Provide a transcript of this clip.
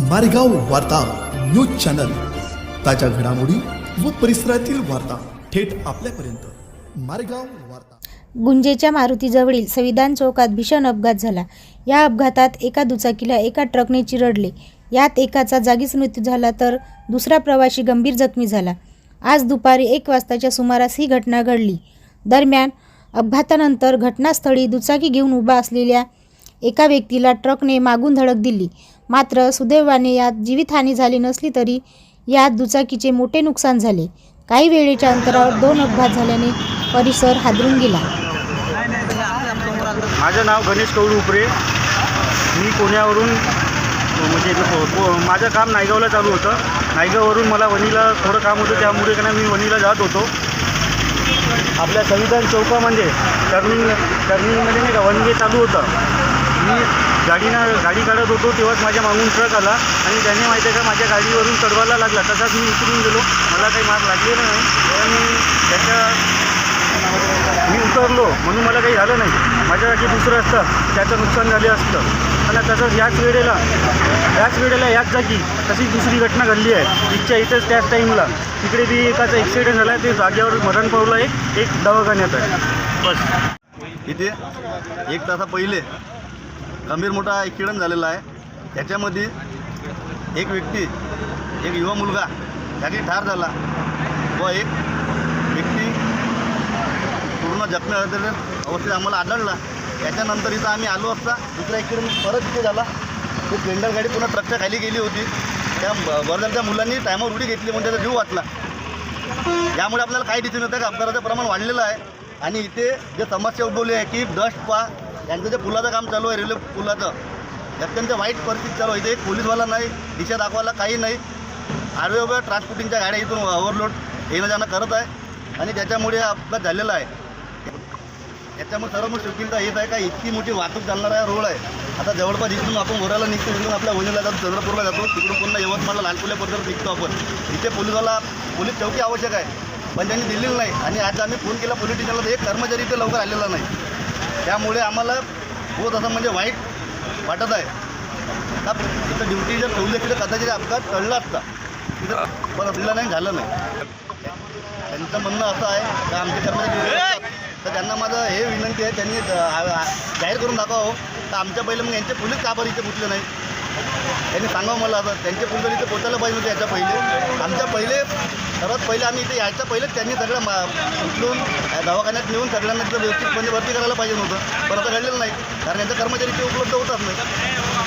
मारेगाव वार्ता news channel. ताज्या घडामोडी व परिसरातील वार्ता थेट आपल्यापर्यंत. मारेगाव वार्ता. गुंजेच्या मारुतीजवळील संविधान चौकात भीषण अपघात झाला. या अपघातात एका दुचाकीला एका ट्रकने चिरडले. यात एकाचा जागीच मृत्यू झाला तर दुसरा प्रवासी गंभीर जखमी झाला. आज दुपारी एक वाजताच्या सुमारास ही घटना घडली. दरम्यान अपघातानंतर घटनास्थळी दुचाकी घेऊन उभा असलेल्या एका व्यक्तीला ट्रकने मागून धडक दिली. मात्र सुदैवाने यात जीवितहानी झाली नसली तरी यात दुचाकीचे मोठे नुकसान झाले. काही वेळेच्या अंतरावर दोन अपघात झाल्याने परिसर हादरून गेला. माझं नाव गणेश कौड उपरे. मी पुण्यावरून म्हणजे माझं काम नायगावला चालू होतं. नायगाववरून मला वणीला थोडं काम होतं त्यामुळे का मी वणीला जात होतो. आपल्या संविधान चौकामध्ये म्हणजे टर्निंग टर्निंगमध्ये नाही का वन चालू होतं. मी गाडीनं गाडी काढत होतो तेव्हाच माझ्या मागून ट्रक आला. आणि त्याने माहिती आहे का माझ्या गाडीवरून चढवायला लागला. तसाच मी उतरून गेलो. मला काही मार लागलेला नाही. आणि त्याच्या मी उतरलो. म्हणून मला काही झालं नाही. माझ्यासाठी दुसरं असतं. त्याचं नुकसान झाले असतं. मला तसंच याच वेळेला याच वेळेला याच जागी तशीच दुसरी घटना घडली आहे. इथच्या इथंच त्याच टाईमला तिकडे बी एकाचा ॲक्सिडेंट झाला आहे. ते जागेवर मरण पावलं आहे. एक दवाखान्यात आहे. बस. इथे एक तासा पहिले गंभीर मोठा ॲक्सिडेंट झालेला आहे. त्याच्यामध्ये एक व्यक्ती एक युवा मुलगा जागी ठार झाला व एक व्यक्ती पूर्ण जखमी झालेल्या अवस्थेत आम्हाला आढळला. त्याच्यानंतर इथं आम्ही आलो असता दुसरा ॲक्सिडेंट परत इथे झाला. तो स्प्लेंडर गाडी पुन्हा ट्रकच्या खाली गेली होती. त्या वरदालच्या मुलांनी टायमावर उडी घेतली म्हणजे त्याचा जीव वाचला. यामुळे आपल्याला काय दिसून येतं का अपघाताचं प्रमाण वाढलेलं आहे. आणि इथे जे समस्या उद्भवली आहे की डस्ट पा यांचं जे पुलाचं काम चालू आहे रेल्वे पुलाचं अत्यंत वाईट परिस्थिती चालू आहे. इथे एक पोलीसवाला नाही दिशा दाखवायला काही नाही. आडवे उभ्या ट्रान्सपोर्टिंगच्या गाड्या इथून ओव्हरलोड येणं जाणं करत आहे आणि त्याच्यामुळे हा अपघात झालेला आहे. याच्यामुळे सर्व मोठी शक्यता येत आहे का? इतकी मोठी वाहतूक चालणारा रोड आहे. आता जवळपास इथून आपण वराला निघतो इथून आपल्या वणीला जातो चंद्रपूरला जातो. तिकडून पुन्हा यवतमाळला लालपुल्यापर्यंत निघतो आपण. इथे पोलिसवाला पोलीस चौकी आवश्यक आहे. पण त्यांनी दिलेली नाही. आणि आज आम्ही फोन केला पोलीस स्टेशनला तर एक कर्मचारी इथे लवकर आलेला नाही. त्यामुळे आम्हाला बहुत असं म्हणजे वाईट वाटत आहे. का इथं ड्युटी जर ठेवली असती तर कदाचित अपघात टळला असता. तिथं पण आपल्याला नाही झालं नाही. त्यांचं म्हणणं असं आहे का आमचे कर्मचारी. तर त्यांना माझं हे विनंती आहे त्यांनी जाहीर करून दाखवावं तर आमच्या पहिले मग यांचे पोलीस का बरं इथे पोचले नाही त्यांनी सांगावं मला असं. त्यांचे पोलीस इथे पोचायला पाहिजे होते याच्या पहिले. आमच्या पहिले सर्वात पहिले आम्ही इथे यायच्या पहिलेच त्यांनी सगळं मा उचलून दवाखान्यात नेऊन सगळ्यांना तिथं व्यवस्थितपणे म्हणजे भरती करायला पाहिजे नव्हतं. पण आता घडलेलं नाही. कारण यांचं कर्मचारी ते उपलब्ध होतात नाही.